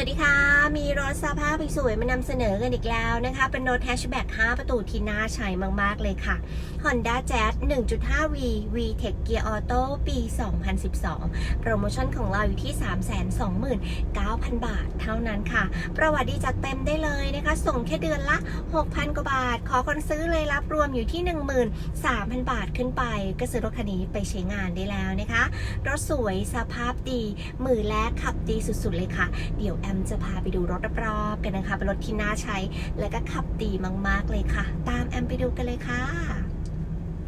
วัสดีค่ะ มีรถสภาพสวยมานำเสนอกันอีกแล้วนะคะ เป็นรถแฮชแบ็ก5 ประตูที่น่าใช้มาก ๆ เลยค่ะ Honda Jazz 1.5V VTEC Gear Auto ปี 2012 โปรโมชั่นของเราอยู่ที่ 329,000 บาทเท่านั้นค่ะ ประวัติดีจัดเต็มได้เลยนะคะ ส่งแค่เดือนละ 6,000 กว่าบาท ขอคนซื้อเลยรับรวมอยู่ที่ 13,000 บาทขึ้นไป ก็ซื้อรถคันนี้ไปใช้งานได้แล้วนะคะ รถสวยสภาพดีมือแรกขับดีสุด ๆ เลยค่ะ เดี๋ยวอมจะพาไปดูรถรอบๆกันนะคะ เป็นรถที่น่าใช้ และก็ขับดีมากๆเลยค่ะ ตามแอมไปดูกันเลยค่ะ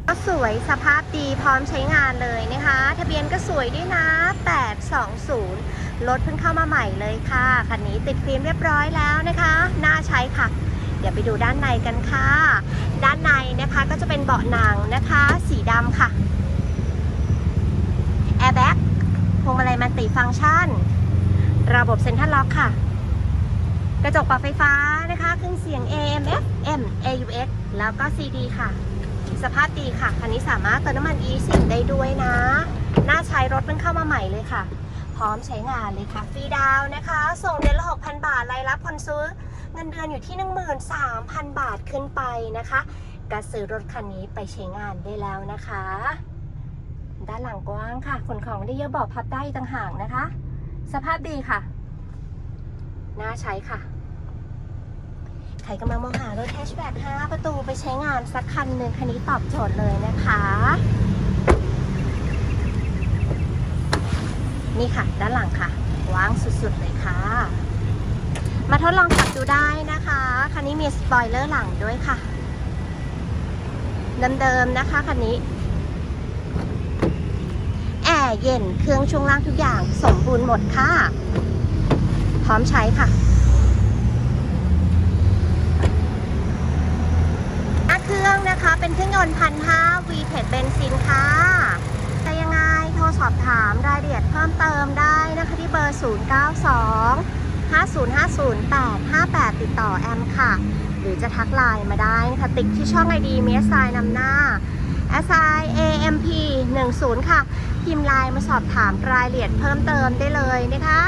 ก็สวยสภาพดีพร้อมใช้งานเลยนะคะ ทะเบียนก็สวยด้วยนะ 820 รถเพิ่งเข้ามาใหม่เลยค่ะ คันนี้ติดฟิล์มเรียบร้อยแล้วนะคะ น่าใช้ค่ะ เดี๋ยวไปดูด้านในกันค่ะ ด้านในนะคะก็จะเป็นเบาะหนังนะคะ สีดำค่ะ แอร์แบ็กพวงมาลัยมัลติฟังก์ชัน ระบบเซ็นทรัลล็อกค่ะ กระจกปรับไฟฟ้านะคะเครื่องเสียง AM FM AUX แล้วก็ CD ค่ะ สภาพดีค่ะคันนี้สามารถเติมน้ำมัน E10 ได้ด้วยนะ น่าใช้รถเพิ่งเข้ามาใหม่เลยค่ะ พร้อมใช้งานเลยค่ะ ฟรีดาวนะคะ ส่งเดือนละ 6,000 บาท รายรับคนซื้อ เงินเดือนอยู่ที่ 13,000 บาทขึ้นไปนะคะก็ซื้อรถคันนี้ไปใช้งานได้แล้วนะคะ ด้านหลังกว้างค่ะขนของได้เยอะเบอกพับได้ต่างหากนะคะ สภาพดีค่ะ น่าใช้ค่ะ ใครกำลังมองหารถแฮชแบ็ก5ประตูไปใช้งานสักคันหนึ่งคันนี้ตอบโจทย์เลยนะคะ นี่ค่ะ ด้านหลังค่ะว่างสุดๆเลยค่ะ มาทดลองขับดูได้นะคะ คันนี้มีสปอยเลอร์หลังด้วยค่ะ เดิมๆนะคะคันนี้ ร์เย็น เครื่องช่วงล่างทุกอย่างสมบูรณ์หมดค่ะ พร้อมใช้ค่ะหน้าเครื่องนะคะเป็นเครื่องยนต์พันห้า V-Tech เบนซินค่ะจะยังไงโทรสอบถามรายละเอียดเพิ่มเติมได้นะคะที่เบอร์ 092 5050858 ติดต่อแอมค่ะ หรือจะทักไลน์มาได้นะคะติ๊กที่ช่องไอดีเมสไซนำหน้า S I A M P 10ค่ะ พิมพ์ไลน์มาสอบถามรายละเอียดเพิ่มเติมได้เลยนะคะ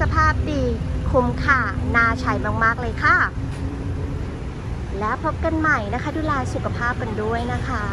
สภาพดีคุ้มค่าน่าใช้มากๆเลยค่ะ แล้วพบกันใหม่นะคะ ดูแลสุขภาพกันด้วยนะคะ